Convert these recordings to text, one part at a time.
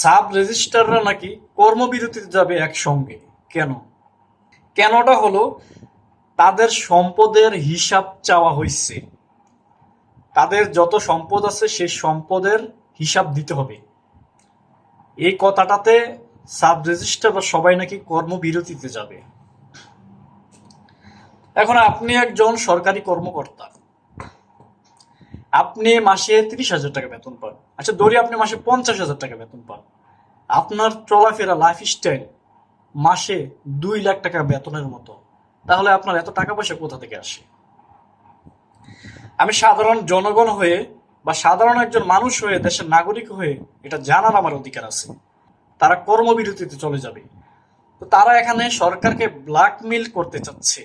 Sub রেজিস্ট্রাররা নাকি কর্মবিরতিতে যাবে একসঙ্গে। কেন? কেনটা হলো, তাদের সম্পদের হিসাব চাওয়া হয়েছে তাদের যত সম্পদ আছে সেই সম্পদের হিসাব দিতে হবে। এই কথাটাতে সাব রেজিস্ট্রার সবাই নাকি কর্মবিরতিতে যাবে। এখন আপনি একজন সরকারি কর্মকর্তা। আপনি মাসে তিরিশ হাজার টাকা বেতন পান। আচ্ছা ধরি আপনি মাসে পঞ্চাশ হাজার টাকা বেতন পান। আপনার চলাফেরা লাইফ স্টাইল মাসে দুই লাখ টাকা বেতনের মতো। তাহলে আপনার এত টাকা পয়সা কোথা থেকে আসে? আমি সাধারণ জনগণ হয়ে বা সাধারণ একজন মানুষ হয়ে, দেশের নাগরিক হয়ে এটা জানার আমার অধিকার আছে। তারা কর্মবিরতিতে চলে যাবে। তো তারা এখানে সরকারকে ব্ল্যাকমেল করতে চাচ্ছে।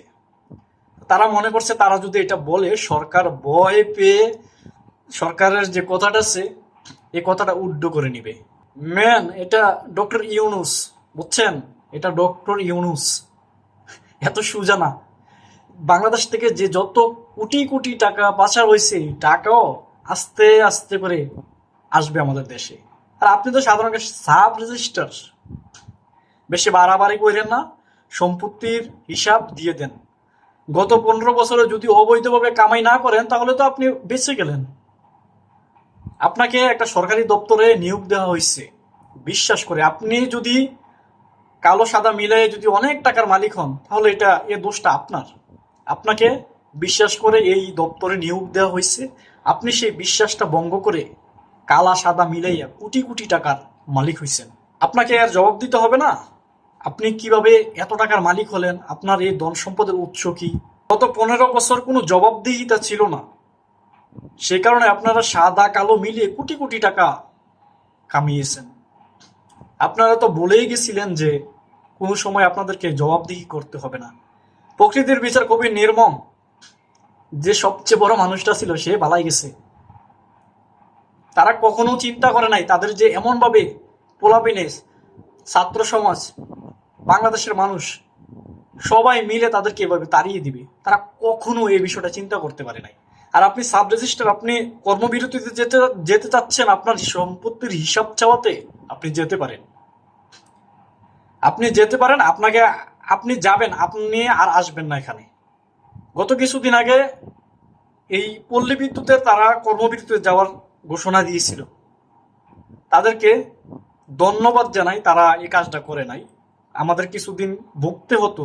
তারা মনে করছে তারা যদি এটা বলে, সরকার ভয় পেয়ে সরকারের যে কথাটা আছে এই কথাটা উড্ড করে নিবে। ম্যান এটা ডক্টর ইউনুস, বুঝছেন? এটা ডক্টর ইউনুস। এত সুজা না বাংলাদেশ থেকে যে যত কোটি কোটি টাকা পাচার হয়েছে টাকাও আস্তে আস্তে করে আসবে আমাদের দেশে। আর আপনি তো সাধারণ সাব রেজিস্টার। বেশি বাড়াবাড়ি করেন না, সম্পত্তির হিসাব দিয়ে দেন। গত পনেরো বছরে যদি অবৈধভাবে কামাই না করেন, তাহলে তো আপনি বেঁচে গেলেন। আপনাকে একটা সরকারি দপ্তরে নিয়োগ দেওয়া হয়েছে। বিশ্বাস করে, আপনি যদি কালো সাদা মিলে যদি অনেক টাকার মালিক হন, তাহলে এটা, এ দোষটা আপনার। আপনাকে বিশ্বাস করে এই দপ্তরে নিয়োগ দেওয়া হয়েছে। আপনি সেই বিশ্বাসটা ভঙ্গ করে কালা সাদা মিলাইয়া কোটি কোটি টাকার মালিক হয়েছেন। আপনাকে আর জবাব দিতে হবে না। আপনি কীভাবে এত টাকার মালিক হলেন? আপনার এই ধন সম্পদের উৎস কি? গত পনেরো বছর কোনো জবাবদিহিতা ছিল না। সে কারণে আপনারা সাদা, কালো মিলিয়ে কোটি কোটি টাকা কামিয়েছেন। আপনারা তো বলেই গেছিলেন যে কোনো সময় আপনাদেরকে জবাবদিহি করতে হবে না। প্রকৃতির বিচার খুবই নির্মম। যে সবচেয়ে বড় মানুষটা ছিল, সে বালাই গেছে। তারা কখনো চিন্তা করে নাই, তাদের যে এমনভাবে পোলাপিনেস ছাত্র সমাজ, বাংলাদেশের মানুষ সবাই মিলে তাদেরকে এভাবে তাড়িয়ে দিবে। তারা কখনো এই বিষয়টা চিন্তা করতে পারে নাই। আর আপনি সাব রেজিস্টার আপনি কর্মবিরতিতে যেতে যেতে চাচ্ছেন, আপনার সম্পত্তির হিসাব চাওয়াতে আপনি যেতে পারেন। আপনি যেতে পারেন, আপনাকে, আপনি যাবেন, আপনি আর আসবেন না এখানে। গত কিছুদিন আগে এই পল্লী বিদ্যুতের তারা কর্মবিরতিতে যাওয়ার ঘোষণা দিয়েছিল। তাদেরকে ধন্যবাদ জানাই, তারা এই কাজটা করে নাই। আমাদের কিছুদিন ভুগতে হতো।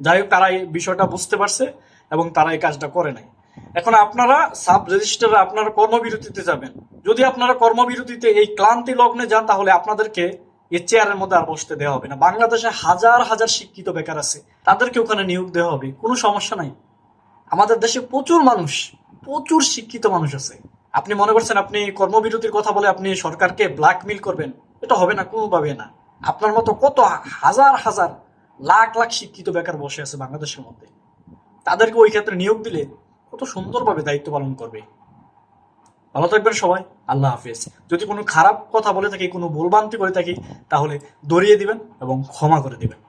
যাই হোক, তারা এই বিষয়টা বুঝতে পারছে এবং তারা এই কাজটা করে নাই। এখন আপনারা সাব রেজিস্টার আপনারা কর্মবিরতিতে যাবেন। যদি আপনারা কর্মবিরতিতে এই ক্লান্তি লগ্নে যান, তাহলে আপনাদেরকে এই চেয়ারের মধ্যে আর বসতে দেওয়া হবে না। বাংলাদেশে হাজার হাজার শিক্ষিত বেকার আছে। তাদেরকে ওখানে নিয়োগ দেওয়া হবে। কোনো সমস্যা নাই। আমাদের দেশে প্রচুর মানুষ, প্রচুর শিক্ষিত মানুষ আছে। আপনি মনে করছেন আপনি কর্মবিরতির কথা বলে আপনি সরকারকে ব্ল্যাকমেল করবেন? এটা হবে না, কোনোভাবে না। আপনার মতো কত হাজার হাজার লাখ লাখ শিক্ষিত বেকার বসে আছে বাংলাদেশের মধ্যে। তাদেরকে ওই ক্ষেত্রে নিয়োগ দিলে কত সুন্দরভাবে দায়িত্ব পালন করবে। ভালো থাকবেন সবাই, আল্লাহ হাফিজ। যদি কোনো খারাপ কথা বলে থাকি, কোনো ভুলভ্রান্তি করে থাকি, তাহলে দরিয়ে দিবেন এবং ক্ষমা করে দিবেন।